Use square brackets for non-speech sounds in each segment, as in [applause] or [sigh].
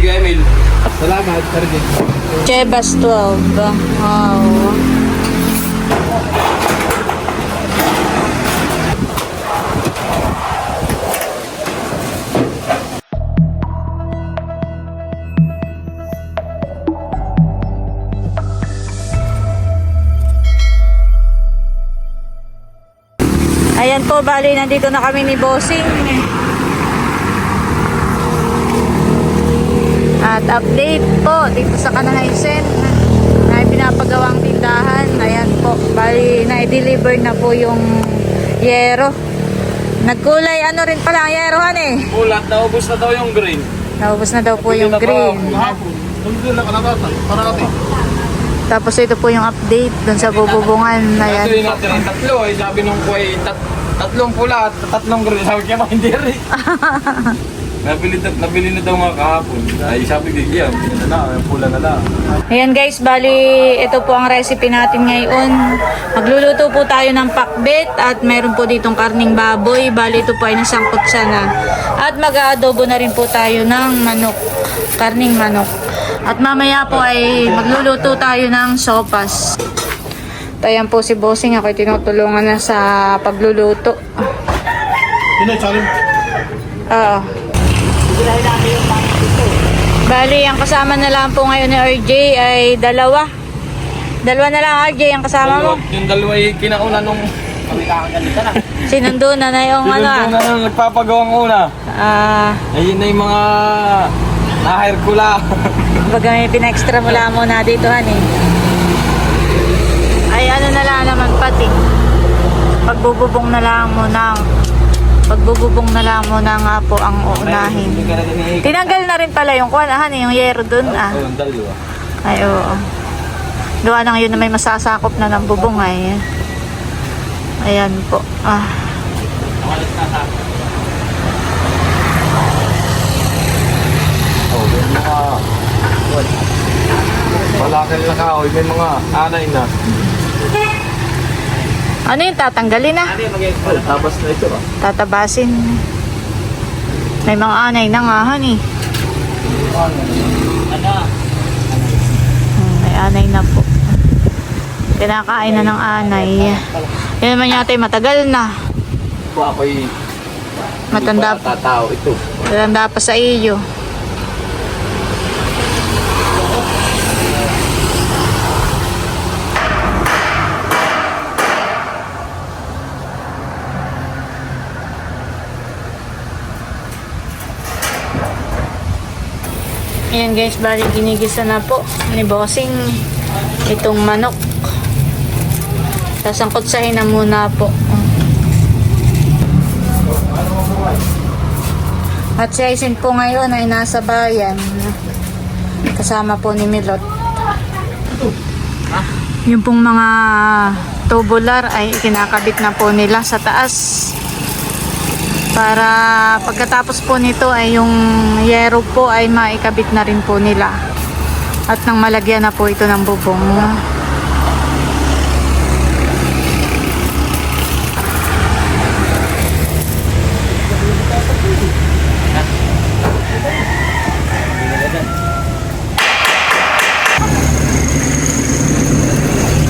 kay Emil. Salamat, Sergey. Chebas 12. Wow. Ayan po, bali, nandito na kami ni Bossing. At update po dito sa Kanahaysen na pinapagawang tindahan. Ayan po, bali na-deliver na po yung yero. Nagkulay ano rin pala ang yerohan eh. Ulat, naubos na daw yung green. Naubos na daw po yung green. Lang kalakatan. Para natin. Tapos ito po yung update dun sa bububungan. Ito Ayan yung po. natin ang tatlo. Eh, sabi nung kuya, tat tatlong pula at tatlong green. Sabi "Ma, hindi rin. [laughs] nabili, na, nabili na daw mga kahapon. Ay, sabi ko, yeah, na na. Yung pula na lang. Ayan guys, bali ito po ang recipe natin ngayon. Magluluto po tayo ng pakbet at meron po ditong karning baboy. Bali ito po ay nasangkot siya na. At mag-aadobo na rin po tayo ng manok, karning manok. At mamaya po ay magluluto tayo ng sopas. At ayan po si Bossing, ako tinutulungan na sa pagluluto. Sorry. Oo. Bali, ang kasama na lang po ngayon ni RJ ay dalawa. Dalawa na lang RJ ang kasama mo. Yung dalawa yung kinauna nung kami kakaganita na. Sinundo na na yung ano ah. na nung nagpapagawang una. Ah, Ayun na yung mga na-hire ko lang. [laughs] baga may pinextra mo lang muna dito han eh. Ay ano na lang naman pati. Pagbububong na lang muna. Pagbububong na lang muna nga po ang uunahin. Na. Tinanggal na rin pala yung kwan, ah, yung yero dun ah. Oh. Ay, oo. Gawa ng yun na may masasakop na ng bubong ay. Ayan po. Ah. Oh. Malakal na kahoy, may mga anay na. Ano yung tatanggalin na? Oh, tapos na ito ah. Tatabasin. May mga anay na nga, han eh. Hmm, may anay na po. Kinakain na ng anay. Yan naman yata yung matagal na. Ito ako'y... Matanda, pa tatao ito. matanda pa sa iyo. Ayan guys, bali ginigisa na po ni Bossing itong manok. Sasangkotsahin na muna po. At si Aisin po ngayon ay nasa bayan. Kasama po ni Milot. Yung pong mga tubular ay kinakabit na po nila sa taas. Para pagkatapos po nito ay yung yero po ay maikabit na rin po nila. At nang malagyan na po ito ng bubong.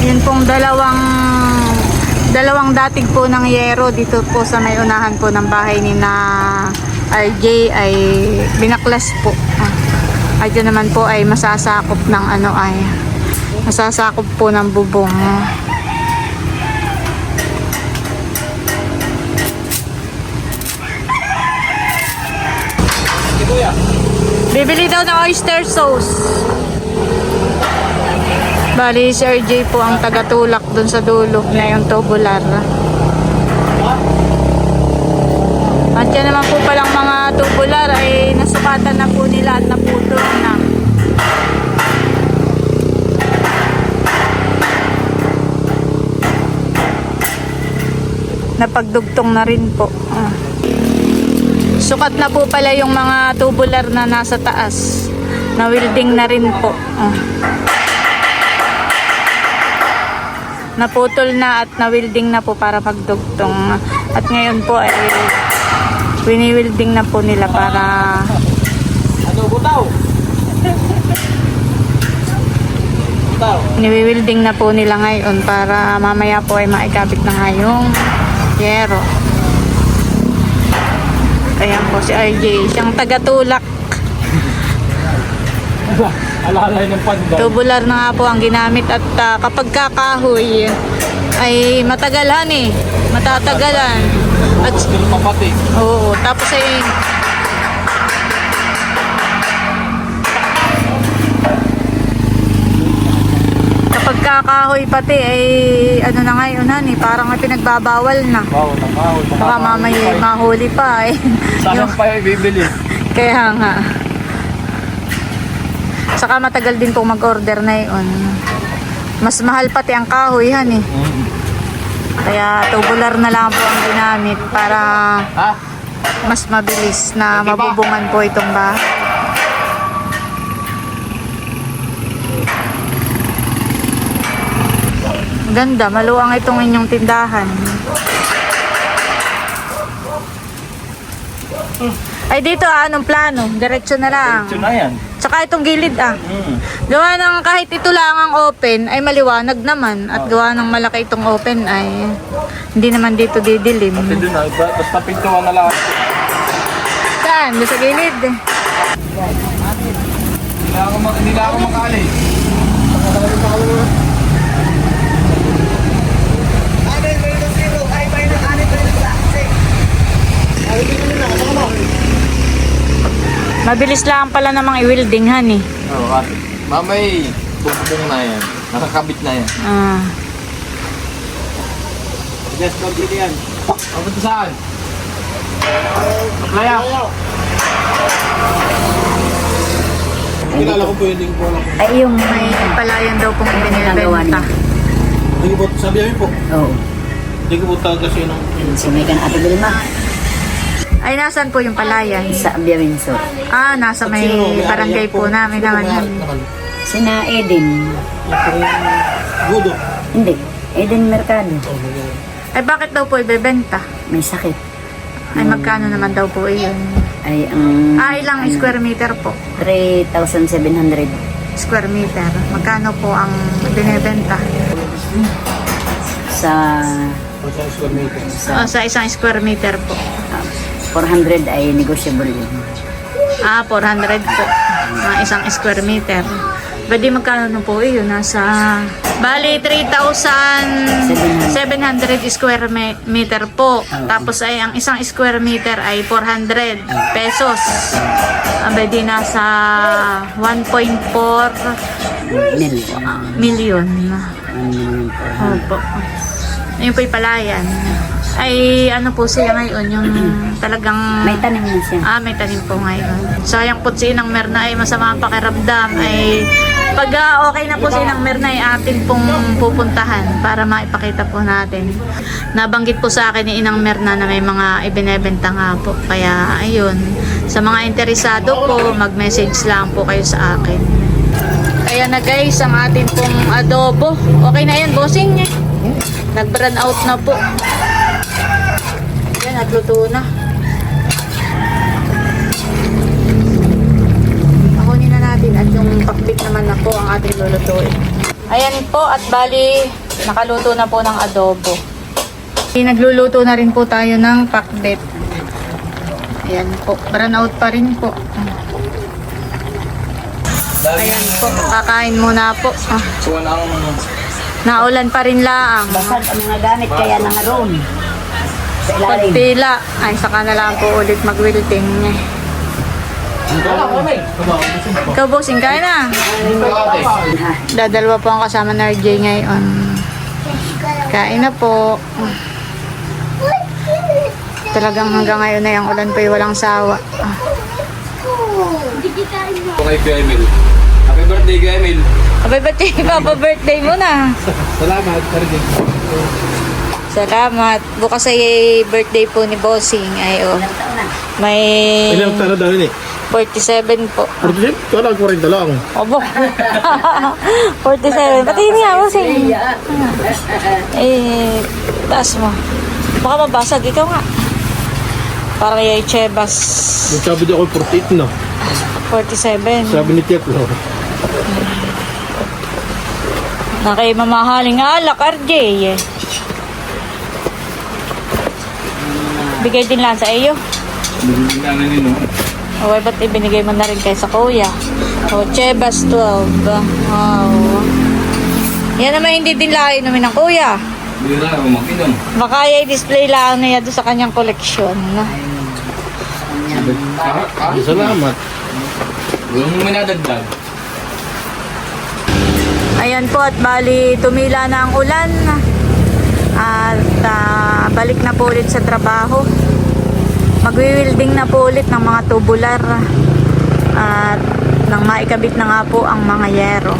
Yun pong dalawang dalawang dating po ng yero dito po sa may unahan po ng bahay ni na RJ ay binaklas po. Ah. Ay dyan naman po ay masasakop ng ano ay masasakop po ng bubong. Bibili daw ng oyster sauce. Bali, si RJ po ang tagatulak dun sa dulo na yung tubular. At yan naman po palang mga tubular ay nasukatan na po nila at naputol na. Napagdugtong na rin po. Ah. Sukat na po pala yung mga tubular na nasa taas. Na-welding na rin po. Ah naputol na at na-welding na po para pagdugtong. At ngayon po ay wini-welding na po nila para ano butaw? butaw. Niwi-welding na po nila ngayon para mamaya po ay maikabit na nga yung yero. Ayan po si RJ, siyang tagatulak. [laughs] Alalay ng pandan. Tubular na nga po ang ginamit at ah, kapag kakahoy ay matagalan eh. Matatagalan. At papati. oo, tapos ay kapag kakahoy pati ay ano na ngayon han eh, parang may pinagbabawal na. Bawal na bawal. Baka mamaya mahuli pa eh. Sayang pa yung bibili. [laughs] Kaya nga. Saka matagal din pong mag-order na yun. Mas mahal pati ang kahoy han eh. Kaya tubular na lang po ang ginamit para mas mabilis na mabubungan po itong bahay. Ganda, maluwang itong inyong tindahan. Ay dito ah, anong plano? Diretso na lang. Ito na yan. Tsaka itong gilid ah. Mm. Gawa ng kahit ito lang ang open ay maliwanag naman at gawa ng malaki itong open ay hindi naman dito didilim. Kasi doon na, ba- basta pintuan na lang. Saan? Doon sa gilid. Hindi na ako, ma- hindi na ako makaalis. Mabilis lang pala namang i-welding han eh. Oo, kasi. Mamay, bubong na yan. Nakakabit na yan. Ah. Just complete yan. Papunta saan? Playa. Kilala ko link po lang. Ay yung may palayan daw pong niya. Hindi ko po, sabi namin po. Oo. Hindi ko po tawag kasi ng Si Megan Ate Vilma Ay nasan po yung palayan? sa Abia Windsor. Ah, nasa may barangay po namin naman. yan. Sina Eden. Gudo. Hindi. Eden Mercado. Ay bakit daw po ibebenta? May sakit. Ay magkano naman daw po iyon? Ay ang Ah, ilang square meter po? 3,700 Square meter. Magkano po ang binebenta? sa square meter. Ah, sa isang square meter po. ah, 400 ay negotiable yun. Ah, 400 po. Mga isang square meter. Pwede magkano po iyon? Nasa... Bali, 3,700 square me- meter po. Tapos ay ang isang square meter ay 400 pesos. Ah, pwede nasa 1.4 Mil. million. Opo. Ayun po palayan. Ay, ano po siya ngayon, yung talagang... May tanim na siya. Ah, may tanim po ngayon. Sayang po si Inang Merna ay masama ang pakiramdam. Ay, pag ah, okay na po si Inang Merna ay atin pong pupuntahan para maipakita po natin. Nabanggit po sa akin ni Inang Merna na may mga ibinebenta nga po. Kaya, ayun. Sa mga interesado po, mag-message lang po kayo sa akin. Ayan na guys, ang atin pong adobo. Okay na yan, bossing. Nag-burn out na po. Ayan, nagluto na. Akunin na natin at yung pakbit naman na po ang ating lulutuin. Ayan po at bali nakaluto na po ng adobo. Nagluluto na rin po tayo ng pakbit. Ayan po, brown out pa rin po. Ayan po, kakain muna po. Ah. Naulan pa rin laang. Basag ang mga gamit kaya nangaroon. Sa ilalim. Pagpila, ay saka na lang po ulit mag-wilting. Ikaw bossing, kain na. Dadalwa po ang kasama na RJ ngayon. Kain na po. Talagang hanggang ngayon na yung ulan pa walang sawa. Kay Kuya Emil. Happy birthday, Kuya Emil. Ba't yung [laughs] papa birthday mo na? Salamat, Karjin. Salamat. Bukas ay birthday po ni Bossing. Ay, oh. Ilang taon na? May daw yun eh. 47 po. Portugal, wala ko rin lang. Obo. 47. [laughs] Pati hindi nga, Bossing. Eh, taas mo. Baka mabasag. Ikaw nga. Parang yung Chebas. Yung sabi niya ako 48 na. 47. Sabi ni no? Na kay mamahaling alak, RJ. Bigay din lang sa iyo. Bigyan na nino. Okay, ba't ibinigay mo na rin kay sa kuya? O, Chebas 12. Wow. Yan naman hindi din lang inumin ng kuya. Bira ako makinom. Baka i-display lang niya doon sa kanyang koleksyon. Ah, ah. Salamat. Huwag mo minadagdag. Ayan po at bali tumila na ang ulan. At ah, balik na po ulit sa trabaho. Magwi-welding na po ulit ng mga tubular. At nang maikabit na nga po ang mga yero.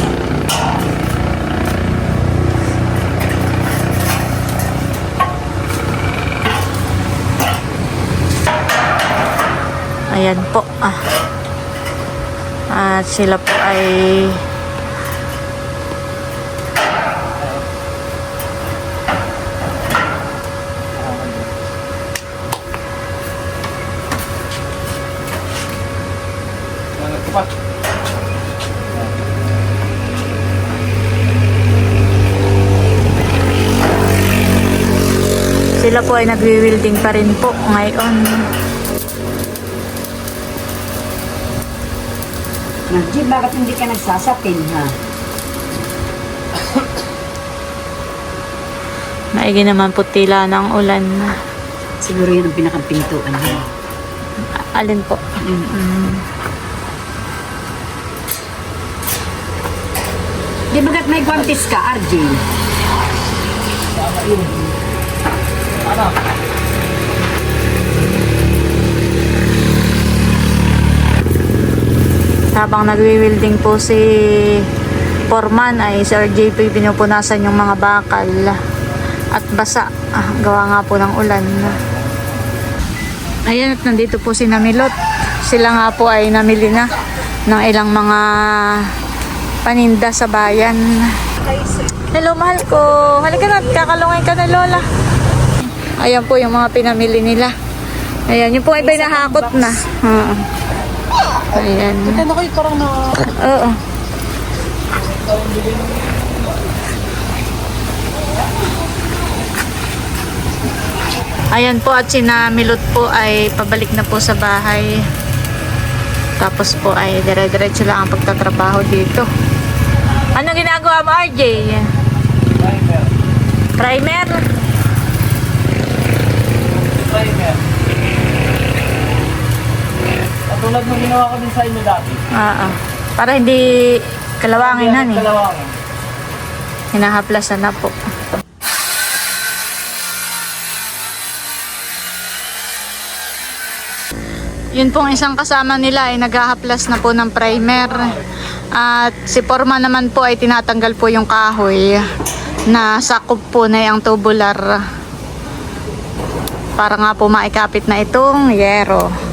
Ayan po. Ah. At sila po ay? Sila po ay nagwi-welding pa rin po ngayon. Nancy, bakit hindi ka nagsasapin, ha? Maigi naman po tila ng ulan. Siguro yun ang pinakampintuan niya. Alin po? Di bagat may kwantis ka, RJ? Habang nagwi-welding po si Foreman ay si RJP pinupunasan yung mga bakal at basa. Ah, gawa nga po ng ulan. Ayan at nandito po si Namilot. Sila nga po ay namili na ng ilang mga paninda sa bayan. Hello, mahal ko. Halika na, kakalungay ka na, Lola. Ayan po yung mga pinamili nila. Ayan, yung po ay nahakot na. Oo. Ayan. Ano kayo parang na... Oo. Ayan po at sinamilot po ay pabalik na po sa bahay. Tapos po ay dire-diretso lang ang pagtatrabaho dito. Ano ginagawa mo RJ? Primer? Primer. Katulad ng ginawa ko din sa inyo dati. Oo. Para hindi kalawangin na eh. Kalawangin. Hinahaplasan na po. Yun pong isang kasama nila ay naghahaplas na po ng primer. At si Forma naman po ay tinatanggal po yung kahoy na sakop po na yung tubular. Para nga po maikapit na itong yero.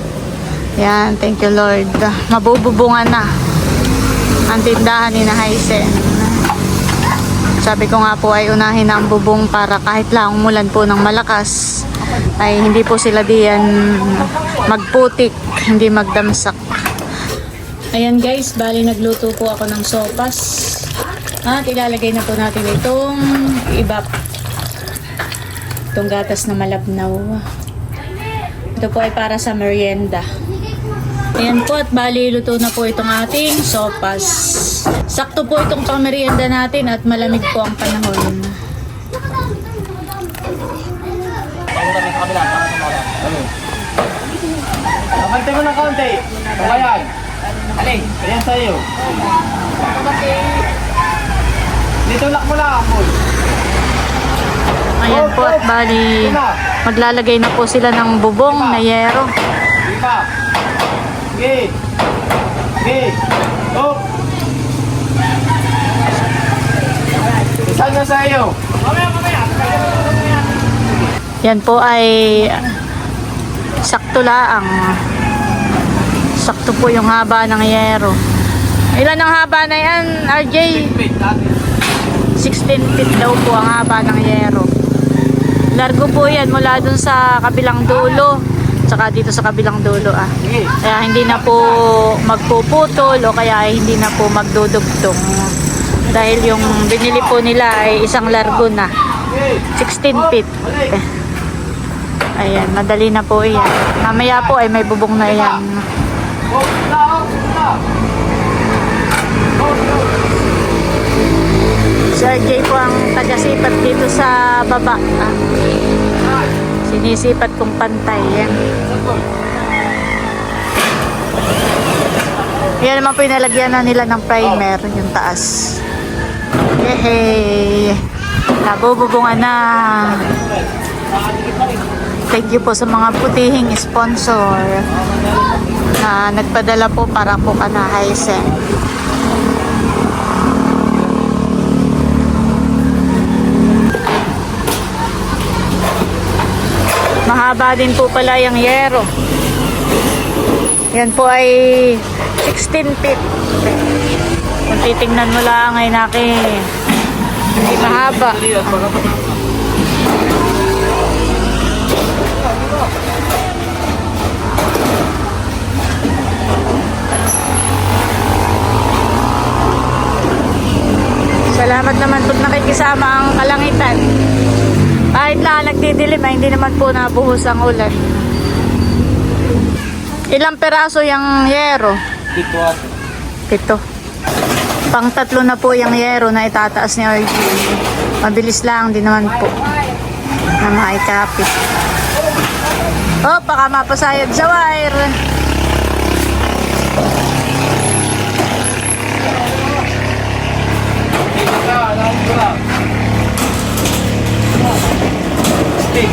Yan, thank you Lord. Mabububungan na ang tindahan ni na. Sabi ko nga po ay unahin ang bubong para kahit lang umulan po ng malakas ay hindi po sila diyan magputik, hindi magdamsak. Ayan guys, bali nagluto po ako ng sopas. At ilalagay na po natin itong ibap. Itong gatas na malabnaw. Ito po ay para sa merienda. Ayan po at bali luto na po itong ating sopas. Sakto po itong pamerienda natin at malamig po ang panahon. Kapante mo ng kaunti. Kabayan. Aling. Ayan sa'yo. Dito lak mo lang, boy. Ayan po at bali maglalagay na po sila ng bubong na yero. Sige pa. Sige. Sige. Up. Isa na. Mamaya, mamaya. Yan po ay sakto laang. Sakto po yung haba ng yero. Ilan ang haba na yan, RJ? Wait, dati. 16 feet daw po ang haba ng yero. Largo po yan mula dun sa kabilang dulo. Tsaka dito sa kabilang dulo ah. Kaya hindi na po magpuputol o kaya ay hindi na po magdudugtong. Dahil yung binili po nila ay isang largo na. 16 feet. Ayan, madali na po yan. Mamaya po ay may bubong na yan. Si RJ po ang taga-sipat dito sa baba. Ah. Sinisipat kong pantay. Yan. Yan naman po yung na nila ng primer, yung taas. Yehey! Nabububungan na. Thank you po sa mga putihing sponsor na nagpadala po para po ka Mahaba din po pala yung yero. Yan po ay 16 feet. Kung titingnan mo lang ay naki hindi mahaba. Salamat naman po nakikisama ang kalangitan. Kahit na nagdidilim ay hindi naman po nabuhos ang ulan. Ilang peraso yung yero? Ate. Pito. Pang tatlo na po yung yero na itataas ni RG. Mabilis lang, di naman po. Na maikapit. Oh, baka mapasayad sa wire. Dito ka, alam ko lang. Stick.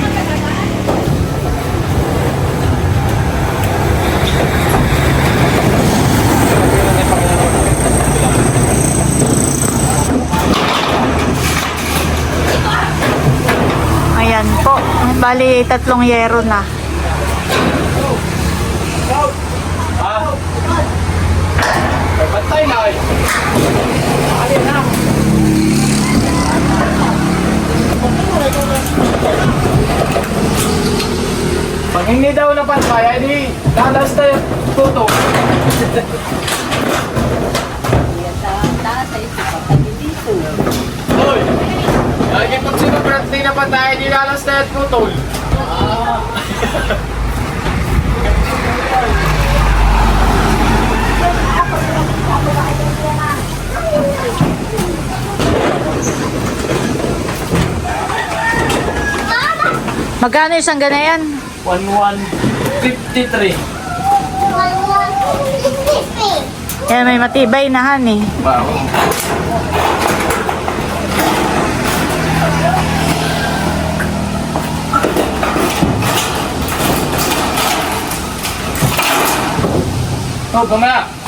Ayan po. Bali, tatlong yero na. Ah. Pantay na ay. Pag hindi daw na pantay, ay di lalas tayo tuto. Hoy! Lagi pag sinubrat di na pantay, di lalas tayo tutol. Magkano isang ganayan? 1153. Yan, may matibay na han eh. Wow. Oh, pamaya.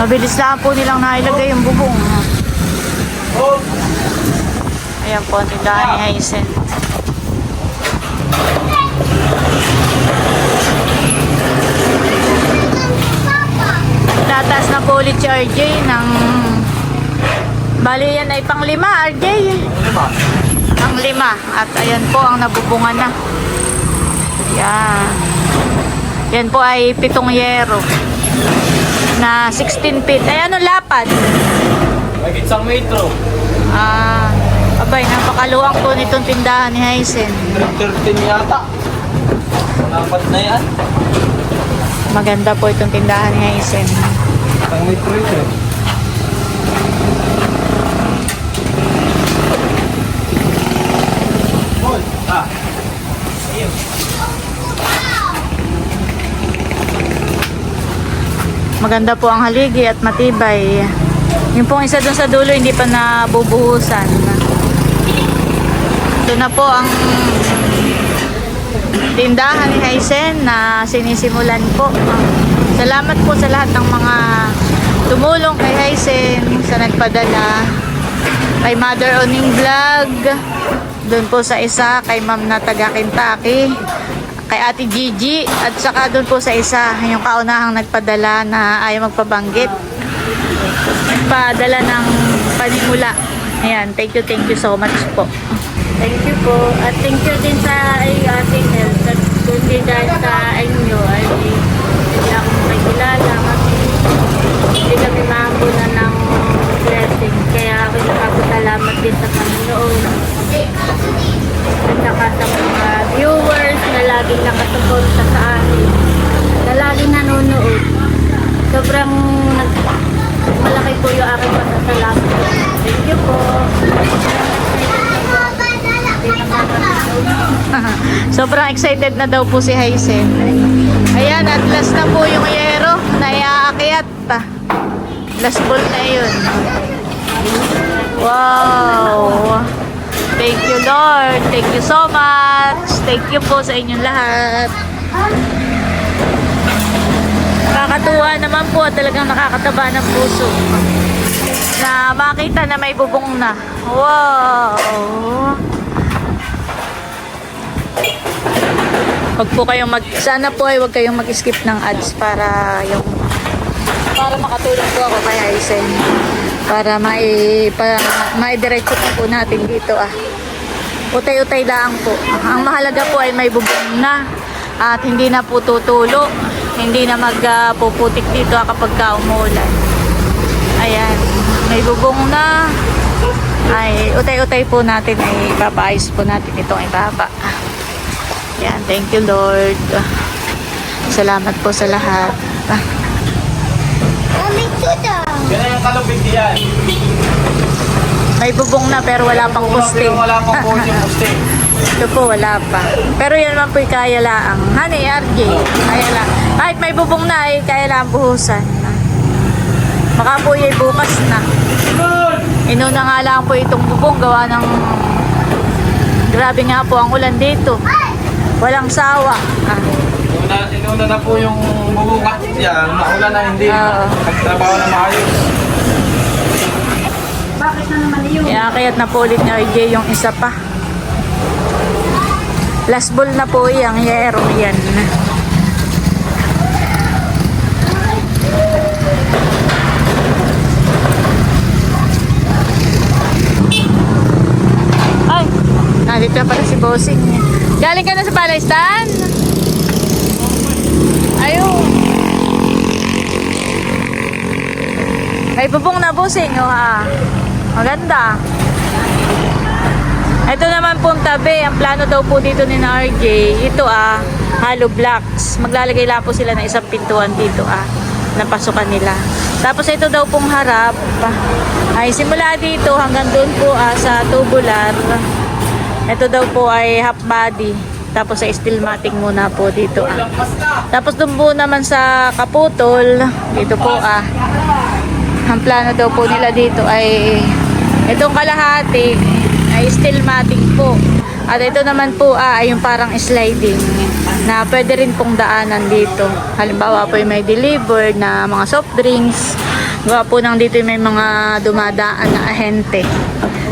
Mabilis lang po nilang nailagay yung bubong. Ayan po, tindahan ni Hazen. Tataas na po ulit si RJ ng... Bali yan ay pang lima, RJ. Ang lima. At ayan po ang nabubungan na. Yan. Yan po ay pitong yero. Na 16 feet. Ay, ano lapad? may isang metro. Ah, abay, napakaluwang po nitong tindahan ni Hazen. 13 yata. Dapat na yan. Maganda po itong tindahan ni Hazen. Isang metro ito eh. Maganda po ang haligi at matibay. Yung pong isa dun sa dulo hindi pa nabubuhusan. Ito na po ang tindahan ni Hazen na sinisimulan po. Salamat po sa lahat ng mga tumulong kay Hazen sa nagpadala. Kay Mother Oning Vlog. Doon po sa isa kay Ma'am na taga Kentucky. Kay Ate Gigi. At saka doon po sa isa yung kaunahang nagpadala na ayaw magpabanggit. padala ng panimula. Ayan, thank you, thank you so much po. Thank you po. At thank you din sa ay, ating health. At kundi dahil sa inyo ay hindi ako makikilala kasi hindi kami maambunan ng blessing. Kaya ako nakapasalamat din sa Panginoon. Laging nakasuporta sa akin. Na laging nanonood. Sobrang malaki po yung aking pasasalamat. Thank you po. [laughs] Sobrang excited na daw po si Haisen. Ayan, at last na po yung yero na iaakyat. Last ball na yun. Wow! Thank you, Lord. Thank you so much. Thank you po sa inyong lahat. Nakakatuwa naman po at talagang nakakataba ng puso na makita na may bubong na. Wow! Huwag po kayong mag sana po ay huwag kayong mag-skip ng ads para yung para makatulong po ako kay Aizen para mai pa, maidiretso po, po natin dito ah. Utay-utay lang po. Ang mahalaga po ay may bubong na at hindi na po tutulo. Hindi na magpuputik dito ah, kapag ka umulan. Ayan. May bubong na. Ay, utay-utay po natin ay papaayos po natin itong ibaba. Yan, thank you Lord. Salamat po sa lahat. Yan yung kalupit yan. May bubong na pero wala pang poste. Yung wala pang [laughs] poste. Ito po, wala pa. Pero yan naman po kaya laang. Honey, RJ, kaya lang. Kahit may bubong na ay kaya lang buhusan. Baka po yung bukas na. Inuna nga lang po itong bubong gawa ng grabe nga po ang ulan dito. Walang sawa. Ah. Inuna, inuna na po yung bubungat yan. Naulan na hindi. Oo. Nagtrabaho na maayos. Kaya kaya't na po ulit ni RJ yung isa pa. Last ball na po yung yero yan. Ay, nandito na pala si Bossing. Galing ka na sa Palestan? Ayun. Ay, bubong na Bossing, oh ha. Maganda. Ito naman pong tabi, ang plano daw po dito ni RJ, ito ah, hollow blocks. Maglalagay lang po sila ng isang pintuan dito ah, na pasukan nila. Tapos ito daw pong harap, ay simula dito hanggang doon po ah, sa tubular. Ito daw po ay half body. Tapos sa steel matting muna po dito ah. Tapos doon po naman sa kaputol, dito po ah, ang plano daw po nila dito ay itong kalahati ay steel matting po. At ito naman po ah, ay yung parang sliding na pwede rin pong daanan dito. Halimbawa po yung may delivered na mga soft drinks. Gawa po nang dito may mga dumadaan na ahente.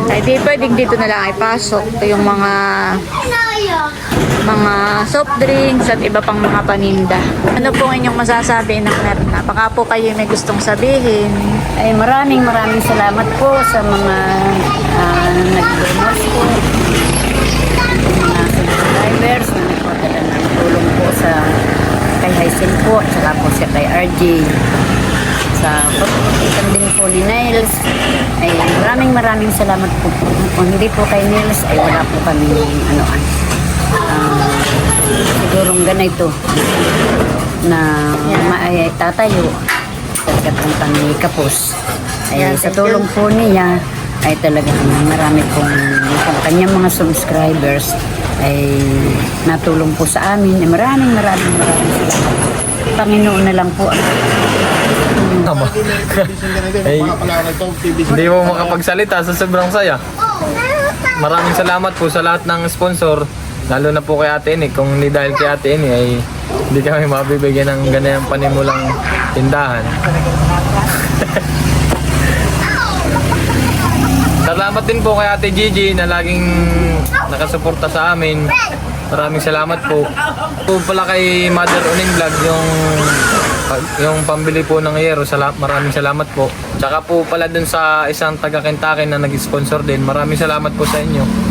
Ay di pwedeng dito na lang ipasok. Ito yung mga mga soft drinks at iba pang mga paninda. Ano pong inyong masasabi ng Merna? Baka po kayo may gustong sabihin. Ay maraming maraming salamat po sa mga uh, nag-donors po. Mga subscribers na nagpadala ng tulong po sa kay Hysen po, at saka po siya kay RJ. Sa pagpapagitan din po ni Niles, ay maraming maraming salamat po. Kung hindi po kay Niles, ay wala po kami ano ah, sigurong ganito na maay tatayo pagkat ang kami kapos. Ay, sa tulong po niya, ay talagang marami pong yung kanyang mga subscribers ay natulong po sa amin. Maraming maraming maraming salamat. Panginoon na lang po ang Tama. Ay, hindi mo makapagsalita sa sobrang saya. Maraming salamat po sa lahat ng sponsor. Lalo na po kay Ate Eni. Kung hindi dahil kay Ate Eni ay hindi kami mabibigyan ng ganyan panimulang tindahan. [laughs] Salamat din po kay Ate Gigi na laging nakasuporta sa amin. Maraming salamat po. Po pala kay Mother Uning Vlog yung yung pambili po ng yero, sala, maraming salamat po. Tsaka po pala dun sa isang taga Kentucky na nag-sponsor din, maraming salamat po sa inyo.